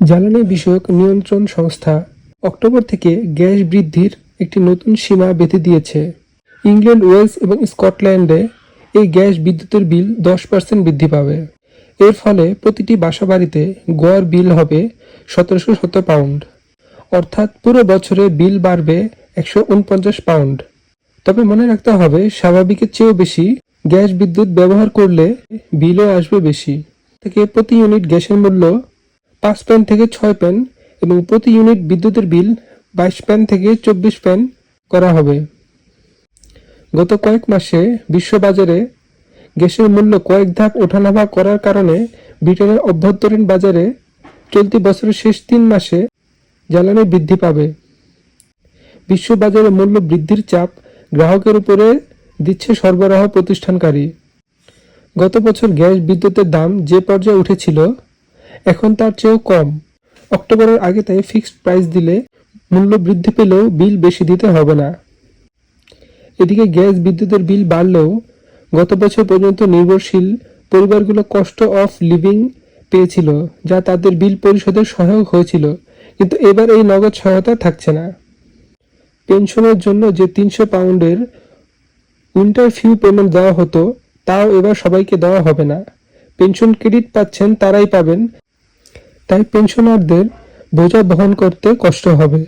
জ্বালানি বিষয়ক নিয়ন্ত্রণ সংস্থা অক্টোবর থেকে গ্যাস বৃদ্ধির একটি নতুন সীমা বেঁধে দিয়েছে। ইংল্যান্ড, ওয়েলস এবং স্কটল্যান্ডে এই গ্যাস বিদ্যুতের বিল দশ পার্সেন্ট বৃদ্ধি পাবে। এর ফলে প্রতিটি বাসাবাড়িতে গড় বিল হবে সতেরোশো সত্তর পাউন্ড। অর্থাৎ পুরো বছরে বিল বাড়বে একশো উনপঞ্চাশ পাউন্ড। তবে মনে রাখতে হবে, স্বাভাবিকের চেয়েও বেশি গ্যাস বিদ্যুৎ ব্যবহার করলে বিলও আসবে বেশি। থেকে প্রতি ইউনিট গ্যাসের মূল্য পাঁচ প্যান থেকে ছয় প্যান এবং প্রতি ইউনিট বিদ্যুতের বিল বাইশ প্যান থেকে চব্বিশ প্যান করা হবে। গত কয়েক মাসে বিশ্ববাজারে গ্যাসের মূল্য কয়েক ধাপ ওঠানামা করার কারণে ব্রিটেনের অভ্যন্তরীণ বাজারে চলতি বছরের শেষ তিন মাসে জ্বালানি বৃদ্ধি পাবে। বিশ্ববাজারে মূল্য বৃদ্ধির চাপ গ্রাহকের উপরে দিচ্ছে সরবরাহ প্রতিষ্ঠানকারী। গত বছর গ্যাস বিদ্যুতের দাম যে পর্যায়ে উঠেছিল এখন তার চেয়েও কম। অক্টোবরের আগে তাই ফিক্সড প্রাইস দিলে মূল্য বৃদ্ধি পেলেও বিল বেশি দিতে হবে না। এদিকে গ্যাস বিদ্যুতের বিল বাড়লেও গত বছর পর্যন্ত নির্ভরশীল পরিবারগুলো কষ্ট অফ লিভিং পেয়েছিল, যা তাদের বিল পরিশোধের সহায়ক হয়েছিল, কিন্তু এবার এই নগদ সহায়তা থাকছে না। পেনশনের জন্য যে তিনশো পাউন্ডের উইন্টার ফিউ পেমেন্ট দেওয়া হতো, তাও এবার সবাইকে দেওয়া হবে না। পেনশন ক্রেডিট পাচ্ছেন তারাই পাবেন তাই পেনশনারদের বোঝা বহন করতে কষ্ট হবে।